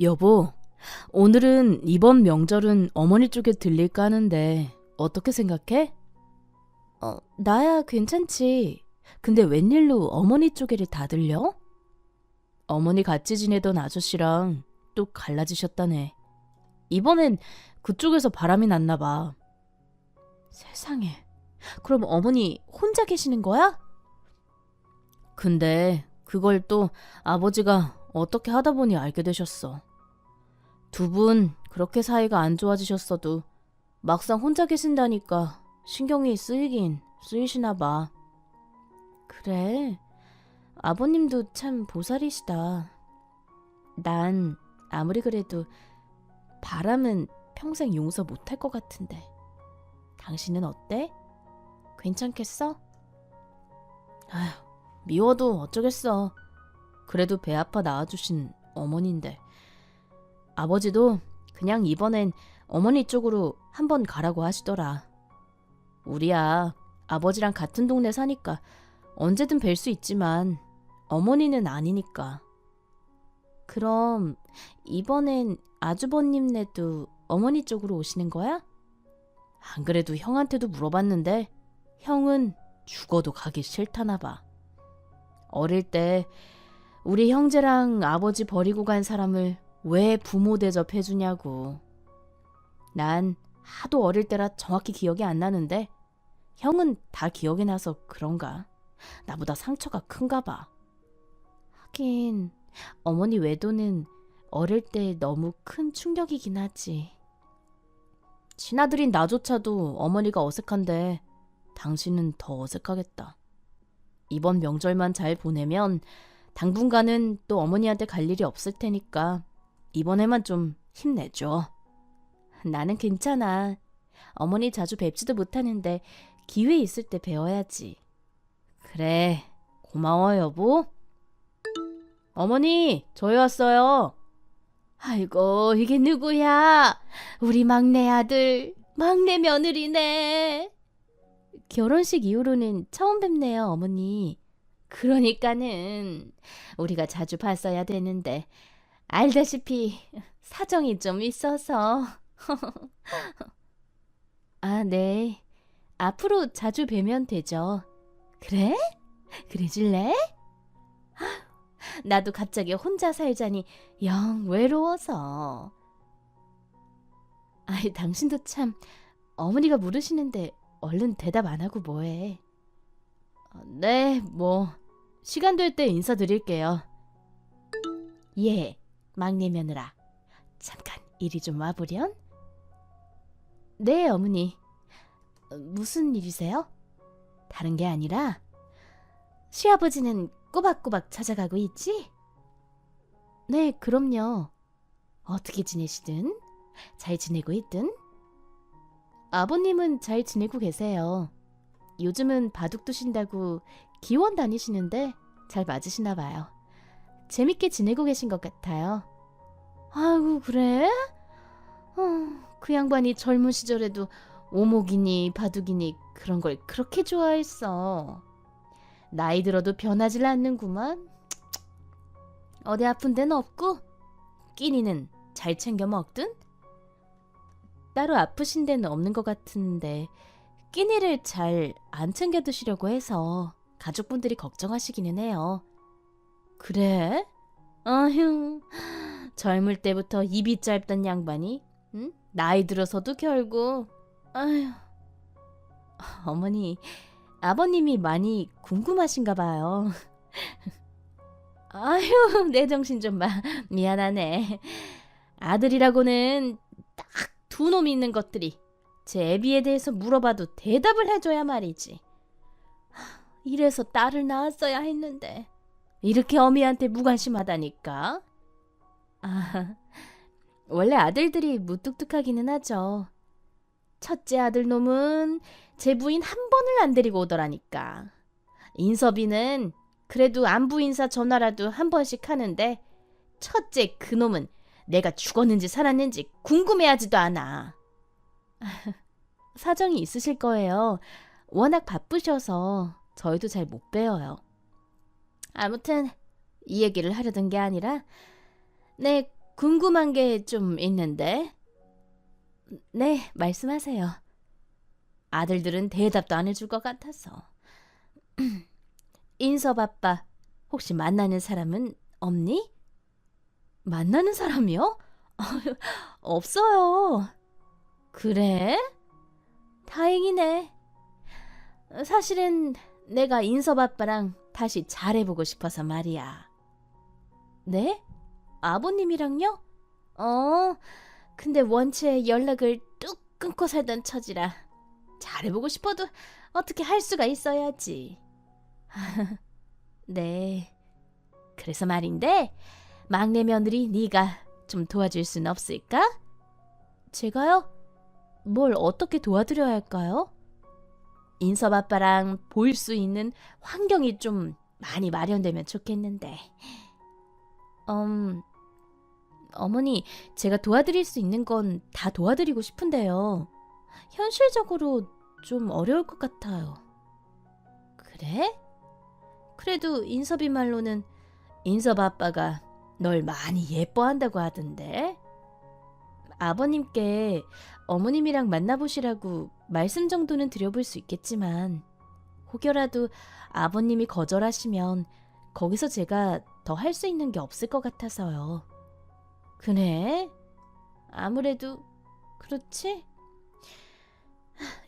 여보, 오늘은 이번 명절은 어머니 쪽에 들릴까 하는데 어떻게 생각해? 어, 나야 괜찮지. 근데 웬일로 어머니 쪽에를 다 들려? 어머니 같이 지내던 아저씨랑 또 갈라지셨다네. 이번엔 그쪽에서 바람이 났나 봐. 세상에. 그럼 어머니 혼자 계시는 거야? 근데 그걸 또 아버지가 어떻게 하다 보니 알게 되셨어. 두 분 그렇게 사이가 안 좋아지셨어도 막상 혼자 계신다니까 신경이 쓰이긴 쓰이시나 봐. 그래. 아버님도 참 보살이시다. 난 아무리 그래도 바람은 평생 용서 못할 것 같은데. 당신은 어때? 괜찮겠어? 아휴, 미워도 어쩌겠어. 그래도 배 아파 낳아주신 어머니인데. 아버지도 그냥 이번엔 어머니 쪽으로 한번 가라고 하시더라. 우리야 아버지랑 같은 동네 사니까 언제든 뵐 수 있지만 어머니는 아니니까. 그럼 이번엔 아주버님네도 어머니 쪽으로 오시는 거야? 안 그래도 형한테도 물어봤는데 형은 죽어도 가기 싫다나 봐. 어릴 때 우리 형제랑 아버지 버리고 간 사람을 왜 부모 대접해주냐고. 난 하도 어릴 때라 정확히 기억이 안 나는데 형은 다 기억이 나서 그런가. 나보다 상처가 큰가 봐. 하긴 어머니 외도는 어릴 때 너무 큰 충격이긴 하지. 친아들인 나조차도 어머니가 어색한데 당신은 더 어색하겠다. 이번 명절만 잘 보내면 당분간은 또 어머니한테 갈 일이 없을 테니까 이번에만 좀 힘내줘. 나는 괜찮아. 어머니 자주 뵙지도 못하는데 기회 있을 때 배워야지. 그래, 고마워 여보. 어머니, 저희 왔어요. 아이고, 이게 누구야? 우리 막내 아들, 막내 며느리네. 결혼식 이후로는 처음 뵙네요, 어머니. 그러니까는 우리가 자주 봤어야 되는데 알다시피 사정이 좀 있어서. 아, 네. 앞으로 자주 뵈면 되죠. 그래? 그래줄래? 나도 갑자기 혼자 살자니 영 외로워서. 아이, 당신도 참 어머니가 물으시는데 얼른 대답 안 하고 뭐해. 어, 네, 뭐 시간 될 때 인사드릴게요. 예, 막내 며느라. 잠깐 이리 좀 와보련? 네, 어머니. 어, 무슨 일이세요? 다른 게 아니라 시아버지는 꼬박꼬박 찾아가고 있지? 네, 그럼요. 어떻게 지내시든 잘 지내고 있든 아버님은 잘 지내고 계세요. 요즘은 바둑 두신다고 기원 다니시는데 잘 맞으시나 봐요. 재밌게 지내고 계신 것 같아요. 아이고 그래? 어, 그 양반이 젊은 시절에도 오목이니 바둑이니 그런 걸 그렇게 좋아했어. 나이 들어도 변하질 않는구만. 어디 아픈 데는 없고 끼니는 잘 챙겨 먹든? 따로 아프신 데는 없는 것 같은데 끼니를 잘 안 챙겨 드시려고 해서 가족분들이 걱정하시기는 해요. 그래? 아휴, 젊을 때부터 입이 짧던 양반이 응? 나이 들어서도 결국 아휴 어머니 아버님이 많이 궁금하신가 봐요. 아휴 내 정신 좀 봐. 미안하네. 아들이라고는 딱 두 놈이 있는 것들이 제 애비에 대해서 물어봐도 대답을 해줘야 말이지. 하, 이래서 딸을 낳았어야 했는데 이렇게 어미한테 무관심하다니까. 아, 원래 아들들이 무뚝뚝하기는 하죠. 첫째 아들 놈은 제 부인 한 번을 안 데리고 오더라니까. 인섭이는 그래도 안부 인사 전화라도 한 번씩 하는데 첫째 그 놈은 내가 죽었는지 살았는지 궁금해하지도 않아. 사정이 있으실 거예요. 워낙 바쁘셔서 저희도 잘 못 배워요. 아무튼 이 얘기를 하려던 게 아니라 네, 궁금한 게 좀 있는데. 네, 말씀하세요. 아들들은 대답도 안 해줄 것 같아서. 인섭 아빠, 혹시 만나는 사람은 없니? 만나는 사람이요? 없어요. 그래? 다행이네. 사실은 내가 인섭 아빠랑 다시 잘해보고 싶어서 말이야. 네? 아버님이랑요? 어, 근데 원체 연락을 뚝 끊고 살던 처지라 잘해보고 싶어도 어떻게 할 수가 있어야지. 네. 그래서 말인데 막내 며느리 네가 좀 도와줄 순 없을까? 제가요? 뭘 어떻게 도와드려야 할까요? 인섭 아빠랑 볼 수 있는 환경이 좀 많이 마련되면 좋겠는데. 음, 어머니, 제가 도와드릴 수 있는 건 다 도와드리고 싶은데요. 현실적으로 좀 어려울 것 같아요. 그래? 그래도 인섭이 말로는 인섭 아빠가 널 많이 예뻐한다고 하던데. 아버님께 어머님이랑 만나보시라고 말씀 정도는 드려볼 수 있겠지만 혹여라도 아버님이 거절하시면 거기서 제가 더 할 수 있는 게 없을 것 같아서요. 그래? 아무래도 그렇지?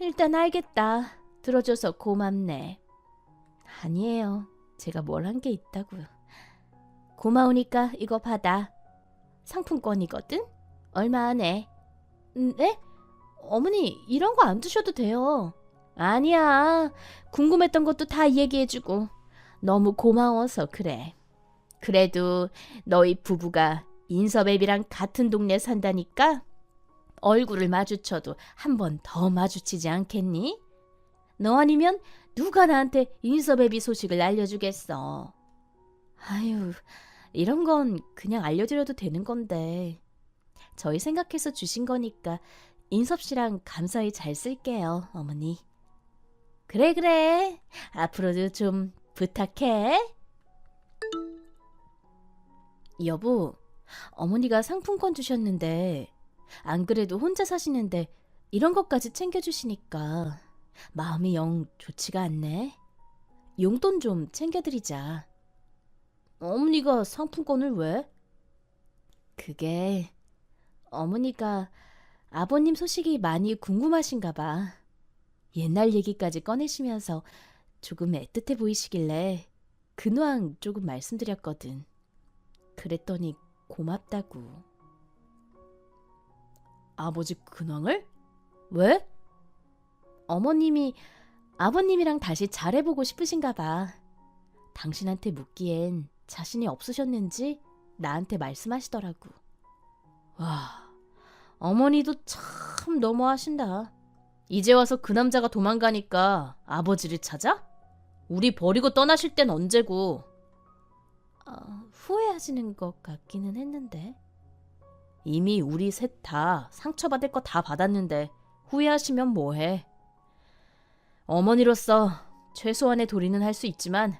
일단 알겠다. 들어줘서 고맙네. 아니에요. 제가 뭘 한 게 있다고요. 고마우니까 이거 받아. 상품권이거든? 얼마 안에. 네? 어머니, 이런 거안 주셔도 돼요. 아니야. 궁금했던 것도 다 얘기해주고. 너무 고마워서 그래. 그래도 너희 부부가 인섭앱이랑 같은 동네 산다니까 얼굴을 마주쳐도 한 번 더 마주치지 않겠니? 너 아니면 누가 나한테 인섭앱이 소식을 알려주겠어. 아유, 이런 건 그냥 알려드려도 되는 건데. 저희 생각해서 주신 거니까 인섭 씨랑 감사히 잘 쓸게요, 어머니. 그래, 그래. 앞으로도 좀 부탁해. 여보, 어머니가 상품권 주셨는데, 안 그래도 혼자 사시는데 이런 것까지 챙겨주시니까 마음이 영 좋지가 않네. 용돈 좀 챙겨드리자. 어머니가 상품권을 왜? 그게 어머니가 아버님 소식이 많이 궁금하신가 봐. 옛날 얘기까지 꺼내시면서 조금 애틋해 보이시길래 근황 조금 말씀드렸거든. 그랬더니 고맙다고. 아버지 근황을? 왜? 어머님이 아버님이랑 다시 잘해보고 싶으신가 봐. 당신한테 묻기엔 자신이 없으셨는지 나한테 말씀하시더라고. 와, 어머니도 참 너무하신다. 이제 와서 그 남자가 도망가니까 아버지를 찾아? 우리 버리고 떠나실 땐 언제고? 아, 후회하시는 것 같기는 했는데. 이미 우리 셋 다 상처받을 거 다 받았는데 후회하시면 뭐해. 어머니로서 최소한의 도리는 할 수 있지만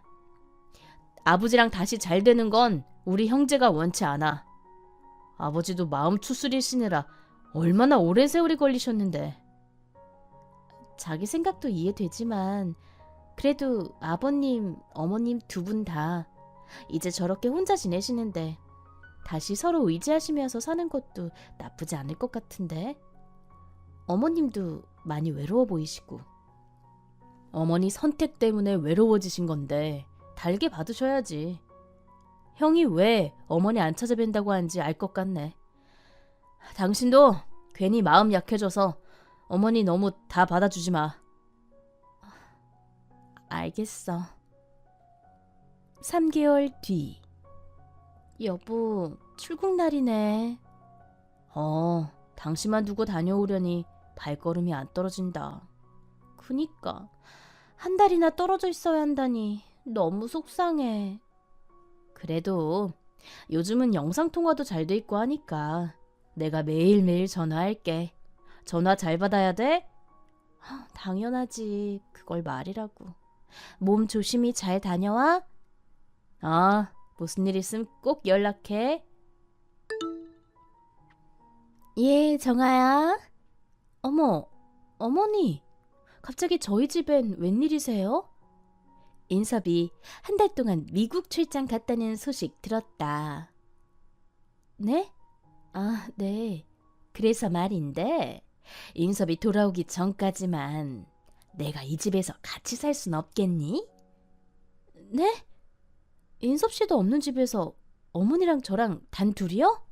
아버지랑 다시 잘 되는 건 우리 형제가 원치 않아. 아버지도 마음 추스리시느라 얼마나 오랜 세월이 걸리셨는데. 자기 생각도 이해되지만 그래도 아버님, 어머님 두 분 다 이제 저렇게 혼자 지내시는데 다시 서로 의지하시면서 사는 것도 나쁘지 않을 것 같은데. 어머님도 많이 외로워 보이시고. 어머니 선택 때문에 외로워지신 건데 달게 받으셔야지. 형이 왜 어머니 안 찾아뵌다고 하는지 알 것 같네. 당신도 괜히 마음 약해져서 어머니 너무 다 받아주지 마. 알겠어. 3개월 뒤. 여보, 출국 날이네. 어, 당신만 두고 다녀오려니 발걸음이 안 떨어진다. 그니까 한 달이나 떨어져 있어야 한다니 너무 속상해. 그래도 요즘은 영상통화도 잘 돼 있고 하니까 내가 매일매일 전화할게. 전화 잘 받아야 돼? 아, 당연하지. 그걸 말이라고. 몸 조심히 잘 다녀와. 아, 무슨 일 있으면 꼭 연락해. 예, 정아야. 어머, 어머니. 갑자기 저희 집엔 웬일이세요? 인섭이 한 달 동안 미국 출장 갔다는 소식 들었다. 네? 아, 네. 그래서 말인데, 인섭이 돌아오기 전까지만 내가 이 집에서 같이 살 순 없겠니? 네? 인섭 씨도 없는 집에서 어머니랑 저랑 단 둘이요?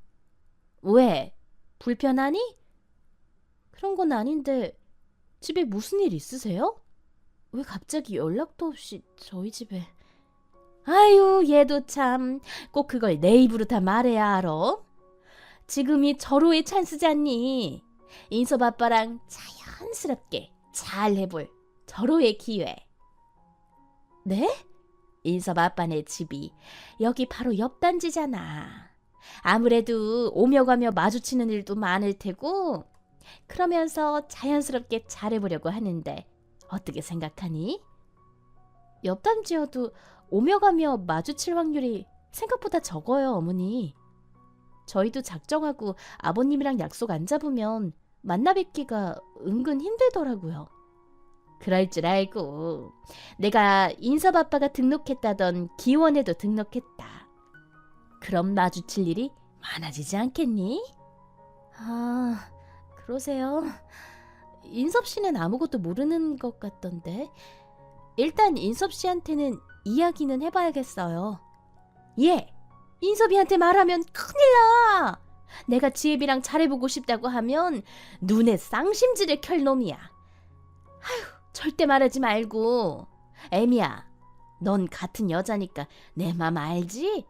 왜? 불편하니? 그런 건 아닌데 집에 무슨 일 있으세요? 왜 갑자기 연락도 없이 저희 집에? 아유 얘도 참. 꼭 그걸 내 입으로 다 말해야 알아? 지금이 절호의 찬스잖니? 인섭 아빠랑 자연스럽게 잘 해볼 절호의 기회. 네? 인섭 아빠네 집이 여기 바로 옆 단지잖아. 아무래도 오며 가며 마주치는 일도 많을 테고 그러면서 자연스럽게 잘해보려고 하는데 어떻게 생각하니? 옆 단지여도 오며 가며 마주칠 확률이 생각보다 적어요, 어머니. 저희도 작정하고 아버님이랑 약속 안 잡으면 만나 뵙기가 은근 힘들더라고요. 그럴 줄 알고 내가 인섭 아빠가 등록했다던 기원에도 등록했다. 그럼 마주칠 일이 많아지지 않겠니? 아, 그러세요. 인섭 씨는 아무것도 모르는 것 같던데. 일단 인섭 씨한테는 이야기는 해봐야겠어요. 예, 인섭이한테 말하면 큰일 나. 내가 지혜비랑 잘해보고 싶다고 하면 눈에 쌍심지를 켤 놈이야. 아휴, 절대 말하지 말고. 애미야, 넌 같은 여자니까 내 맘 알지?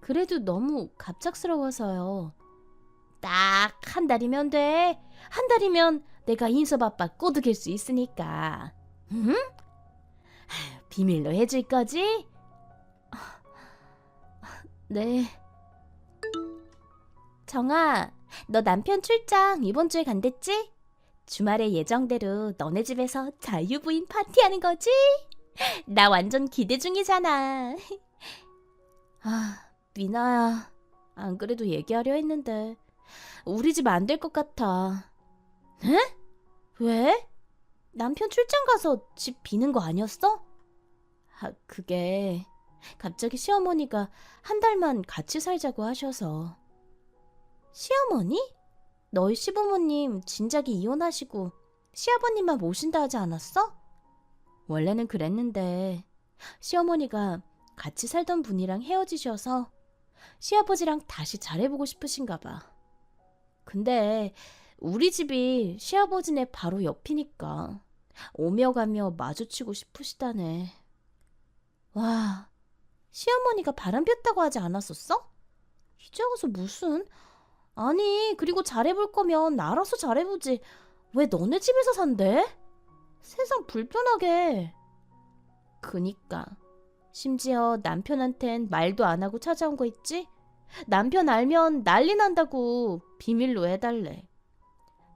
그래도 너무 갑작스러워서요. 딱 한 달이면 돼. 한 달이면 내가 인섭 아빠 꼬드길 수 있으니까. 응? 비밀로 해줄 거지? 네. 정아, 너 남편 출장 이번 주에 간댔지? 주말에 예정대로 너네 집에서 자유부인 파티하는 거지? 나 완전 기대 중이잖아. 아, 미나야. 안 그래도 얘기하려 했는데 우리 집 안 될 것 같아. 에? 왜? 남편 출장 가서 집 비는 거 아니었어? 아, 그게 갑자기 시어머니가 한 달만 같이 살자고 하셔서. 시어머니? 너희 시부모님 진작에 이혼하시고 시아버님만 모신다 하지 않았어? 원래는 그랬는데 시어머니가 같이 살던 분이랑 헤어지셔서 시아버지랑 다시 잘해보고 싶으신가 봐. 근데 우리 집이 시아버지네 바로 옆이니까 오며 가며 마주치고 싶으시다네. 와, 시어머니가 바람 폈다고 하지 않았었어? 이제 와서 무슨? 아니, 그리고 잘해볼 거면 알아서 잘해보지. 왜 너네 집에서 산대? 세상 불편하게. 그니까. 심지어 남편한텐 말도 안 하고 찾아온 거 있지? 남편 알면 난리 난다고 비밀로 해달래.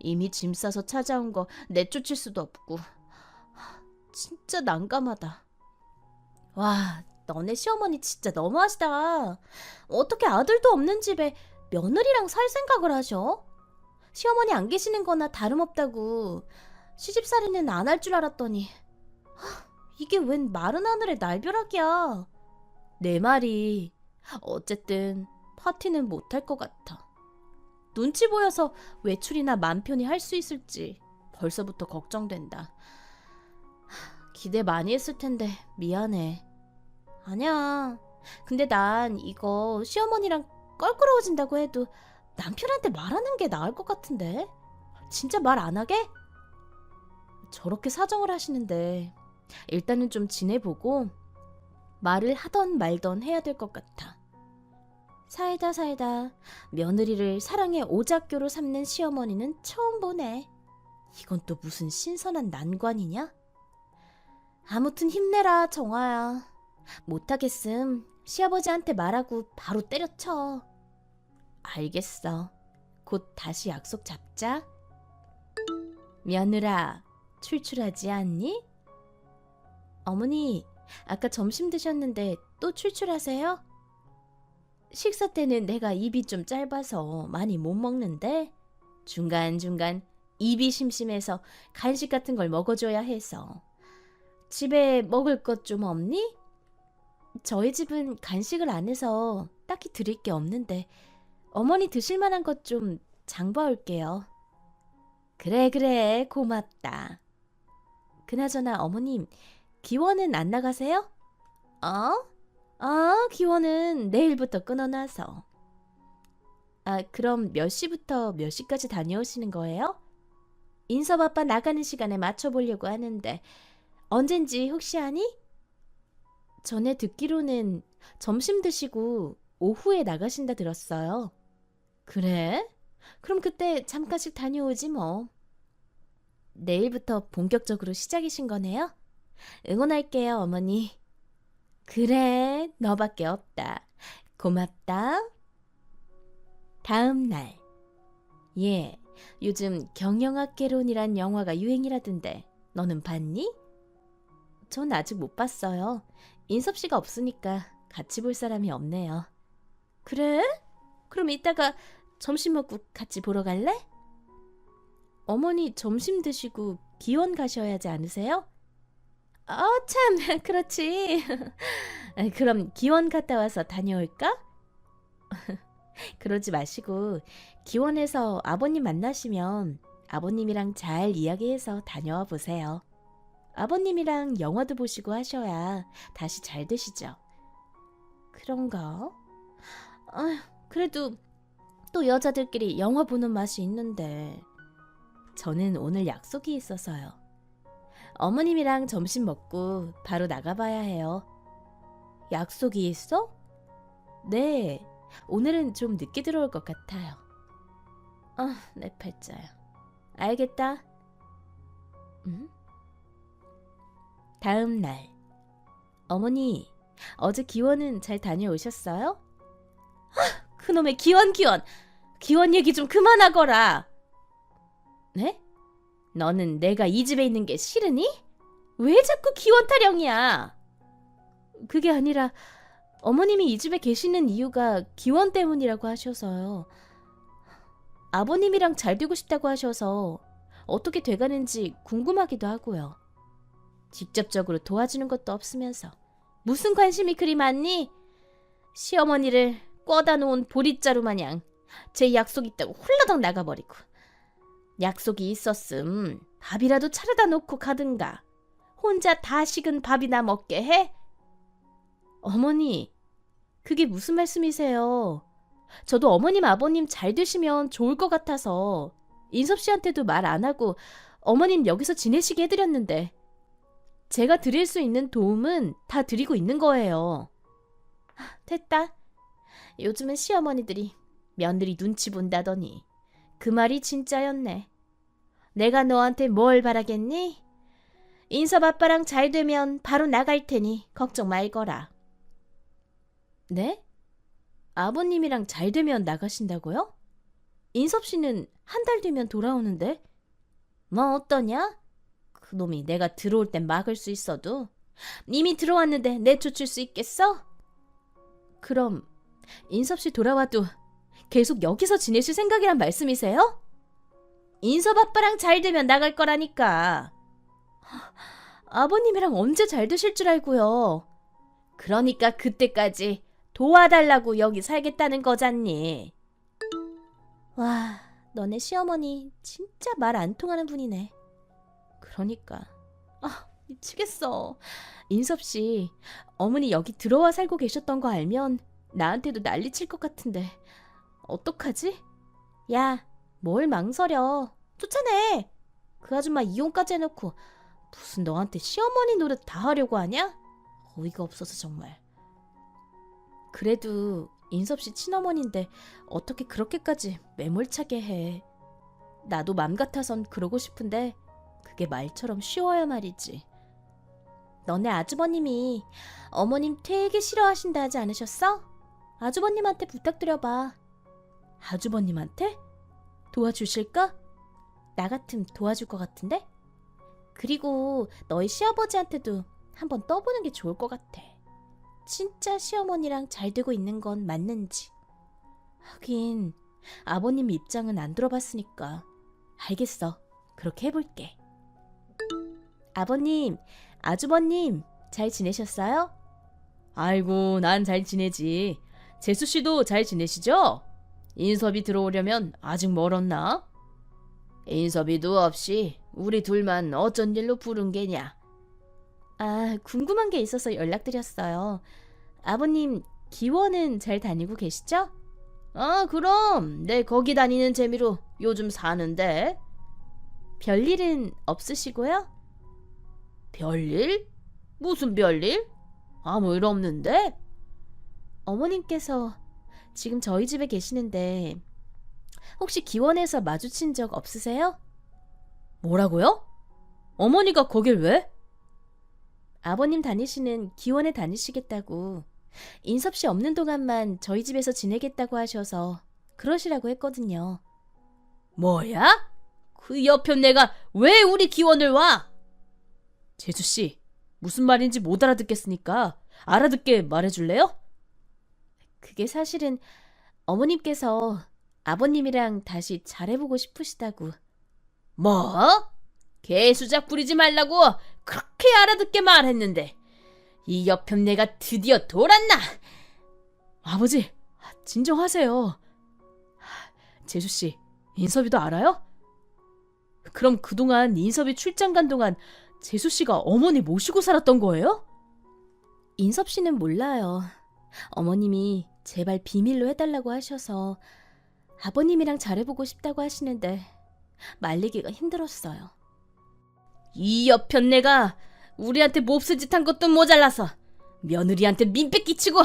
이미 짐 싸서 찾아온 거 내쫓을 수도 없고. 하, 진짜 난감하다. 와, 너네 시어머니 진짜 너무하시다. 어떻게 아들도 없는 집에 며느리랑 살 생각을 하셔? 시어머니 안 계시는 거나 다름없다고 시집살이는 안 할 줄 알았더니 하, 이게 웬 마른 하늘의 날벼락이야. 내 말이 어쨌든 파티는 못할 것 같아. 눈치 보여서 외출이나 맘 편히 할 수 있을지 벌써부터 걱정된다. 하, 기대 많이 했을 텐데 미안해. 아니야. 근데 난 이거 시어머니랑 껄끄러워진다고 해도 남편한테 말하는 게 나을 것 같은데. 진짜 말 안 하게? 저렇게 사정을 하시는데 일단은 좀 지내보고 말을 하던 말던 해야 될 것 같아. 살다 살다 며느리를 사랑의 오작교로 삼는 시어머니는 처음 보네. 이건 또 무슨 신선한 난관이냐? 아무튼 힘내라 정아야. 못하겠음 시아버지한테 말하고 바로 때려쳐. 알겠어. 곧 다시 약속 잡자. 며느라, 출출하지 않니? 어머니, 아까 점심 드셨는데 또 출출하세요? 식사 때는 내가 입이 좀 짧아서 많이 못 먹는데 중간중간 입이 심심해서 간식 같은 걸 먹어줘야 해서 집에 먹을 것 좀 없니? 저희 집은 간식을 안 해서 딱히 드릴 게 없는데 어머니 드실 만한 것 좀 장봐 올게요. 그래 그래 고맙다. 그나저나 어머님 기원은 안 나가세요? 어? 아 기원은 내일부터 끊어놔서. 아 그럼 몇 시부터 몇 시까지 다녀오시는 거예요? 인섭 아빠 나가는 시간에 맞춰보려고 하는데 언젠지 혹시 아니? 전에 듣기로는 점심 드시고 오후에 나가신다 들었어요. 그래? 그럼 그때 잠깐씩 다녀오지 뭐. 내일부터 본격적으로 시작이신 거네요? 응원할게요, 어머니. 그래, 너밖에 없다. 고맙다. 다음 날. 예, 요즘 경영학개론이란 영화가 유행이라던데 너는 봤니? 전 아직 못 봤어요. 인섭 씨가 없으니까 같이 볼 사람이 없네요. 그래? 그럼 이따가 점심 먹고 같이 보러 갈래? 어머니 점심 드시고 기원 가셔야 하지 않으세요? 아, 참, 그렇지. 아, 그럼 기원 갔다 와서 다녀올까? 그러지 마시고 기원에서 아버님 만나시면 아버님이랑 잘 이야기해서 다녀와 보세요. 아버님이랑 영화도 보시고 하셔야 다시 잘 되시죠. 그런가? 아, 그래도 또 여자들끼리 영화 보는 맛이 있는데 저는 오늘 약속이 있어서요. 어머님이랑 점심 먹고 바로 나가봐야 해요. 약속이 있어? 네, 오늘은 좀 늦게 들어올 것 같아요. 아, 내 팔자야. 알겠다. 음? 다음 날. 어머니, 어제 기원은 잘 다녀오셨어요? 아, 그놈의 기원 기원. 기원 얘기 좀 그만하거라. 네? 너는 내가 이 집에 있는 게 싫으니? 왜 자꾸 기원 타령이야? 그게 아니라 어머님이 이 집에 계시는 이유가 기원 때문이라고 하셔서요. 아버님이랑 잘 되고 싶다고 하셔서 어떻게 돼가는지 궁금하기도 하고요. 직접적으로 도와주는 것도 없으면서 무슨 관심이 그리 많니? 시어머니를 꿔다 놓은 보릿자루 마냥 제 약속 있다고 홀라당 나가버리고 약속이 있었음 밥이라도 차려다 놓고 가든가 혼자 다 식은 밥이나 먹게 해? 어머니 그게 무슨 말씀이세요? 저도 어머님 아버님 잘 되시면 좋을 것 같아서 인섭 씨한테도 말 안 하고 어머님 여기서 지내시게 해드렸는데 제가 드릴 수 있는 도움은 다 드리고 있는 거예요. 하, 됐다. 요즘은 시어머니들이 며느리 눈치 본다더니 그 말이 진짜였네. 내가 너한테 뭘 바라겠니? 인섭 아빠랑 잘 되면 바로 나갈 테니 걱정 말거라. 네? 아버님이랑 잘 되면 나가신다고요? 인섭 씨는 한 달 뒤면 돌아오는데? 뭐 어떠냐? 그놈이 내가 들어올 땐 막을 수 있어도 이미 들어왔는데 내쫓을 수 있겠어? 그럼 인섭 씨 돌아와도 계속 여기서 지내실 생각이란 말씀이세요? 인섭 아빠랑 잘 되면 나갈 거라니까. 아버님이랑 언제 잘 되실 줄 알고요. 그러니까 그때까지 도와달라고 여기 살겠다는 거잖니. 와, 너네 시어머니 진짜 말 안 통하는 분이네. 그러니까. 아, 미치겠어. 인섭 씨, 어머니 여기 들어와 살고 계셨던 거 알면 나한테도 난리 칠 것 같은데. 어떡하지? 야, 뭘 망설여. 쫓아내. 그 아줌마 이혼까지 해놓고 무슨 너한테 시어머니 노릇 다 하려고 하냐? 어이가 없어서 정말. 그래도 인섭 씨 친어머니인데 어떻게 그렇게까지 매몰차게 해. 나도 맘 같아선 그러고 싶은데 그게 말처럼 쉬워야 말이지. 너네 아주버님이 어머님 되게 싫어하신다 하지 않으셨어? 아주버님한테 부탁드려봐. 아주버님한테? 도와주실까? 나 같으면 도와줄 것 같은데? 그리고 너희 시아버지한테도 한번 떠보는 게 좋을 것 같아. 진짜 시어머니랑 잘 되고 있는 건 맞는지. 하긴 아버님 입장은 안 들어봤으니까. 알겠어. 그렇게 해볼게. 아버님, 아주버님, 잘 지내셨어요? 아이고, 난 잘 지내지. 재수 씨도 잘 지내시죠? 인섭이 들어오려면 아직 멀었나? 인섭이도 없이 우리 둘만 어쩐 일로 부른 게냐? 아, 궁금한 게 있어서 연락드렸어요. 아버님, 기원은 잘 다니고 계시죠? 아, 그럼 내 거기 다니는 재미로 요즘 사는데. 별일은 없으시고요? 별일? 무슨 별일? 아무 일 없는데? 어머님께서 지금 저희 집에 계시는데 혹시 기원에서 마주친 적 없으세요? 뭐라고요? 어머니가 거길 왜? 아버님 다니시는 기원에 다니시겠다고 인섭 씨 없는 동안만 저희 집에서 지내겠다고 하셔서 그러시라고 했거든요. 뭐야? 그 여편 내가 왜 우리 기원을 와? 재수 씨, 무슨 말인지 못 알아듣겠으니까 알아듣게 말해줄래요? 그게 사실은 어머님께서 아버님이랑 다시 잘해보고 싶으시다고. 뭐? 개수작 부리지 말라고 그렇게 알아듣게 말했는데 이 여편 내가 드디어 돌았나? 아버지, 진정하세요. 재수 씨, 인섭이도 알아요? 그럼 그동안 인섭이 출장 간 동안 재수 씨가 어머니 모시고 살았던 거예요? 인섭 씨는 몰라요. 어머님이 제발 비밀로 해달라고 하셔서 아버님이랑 잘해보고 싶다고 하시는데 말리기가 힘들었어요. 이 여편 내가 우리한테 몹쓸 짓한 것도 모자라서 며느리한테 민폐 끼치고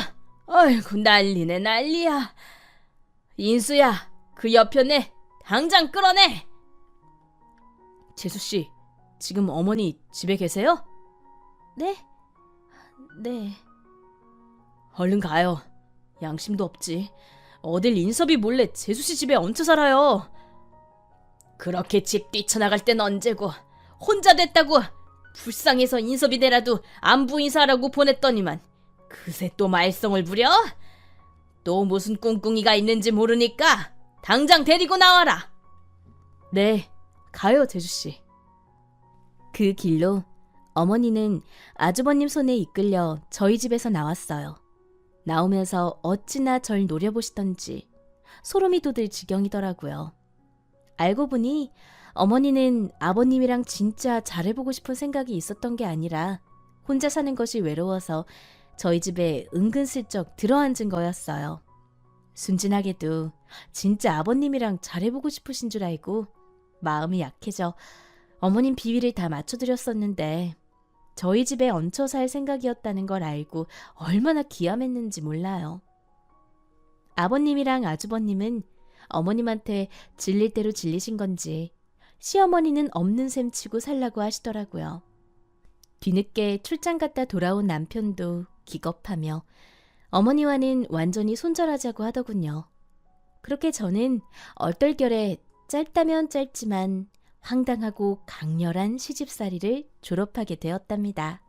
아이고 난리네 난리야. 인수야 그 여편네 당장 끌어내. 재수 씨 지금 어머니 집에 계세요? 네. 네. 얼른 가요. 양심도 없지. 어딜 인섭이 몰래 재수 씨 집에 얹혀 살아요. 그렇게 집 뛰쳐나갈 땐 언제고 혼자 됐다고 불쌍해서 인섭이 내라도 안부 인사라고 보냈더니만 그새 또 말썽을 부려? 또 무슨 꿍꿍이가 있는지 모르니까 당장 데리고 나와라. 네, 가요 재수 씨. 그 길로 어머니는 아주버님 손에 이끌려 저희 집에서 나왔어요. 나오면서 어찌나 절 노려보시던지 소름이 돋을 지경이더라고요. 알고 보니 어머니는 아버님이랑 진짜 잘해보고 싶은 생각이 있었던 게 아니라 혼자 사는 것이 외로워서 저희 집에 은근슬쩍 들어앉은 거였어요. 순진하게도 진짜 아버님이랑 잘해보고 싶으신 줄 알고 마음이 약해져 어머님 비위를 다 맞춰드렸었는데 저희 집에 얹혀 살 생각이었다는 걸 알고 얼마나 기함했는지 몰라요. 아버님이랑 아주버님은 어머님한테 질릴 대로 질리신 건지 시어머니는 없는 셈 치고 살라고 하시더라고요. 뒤늦게 출장 갔다 돌아온 남편도 기겁하며 어머니와는 완전히 손절하자고 하더군요. 그렇게 저는 얼떨결에 짧다면 짧지만 황당하고 강렬한 시집살이를 졸업하게 되었답니다.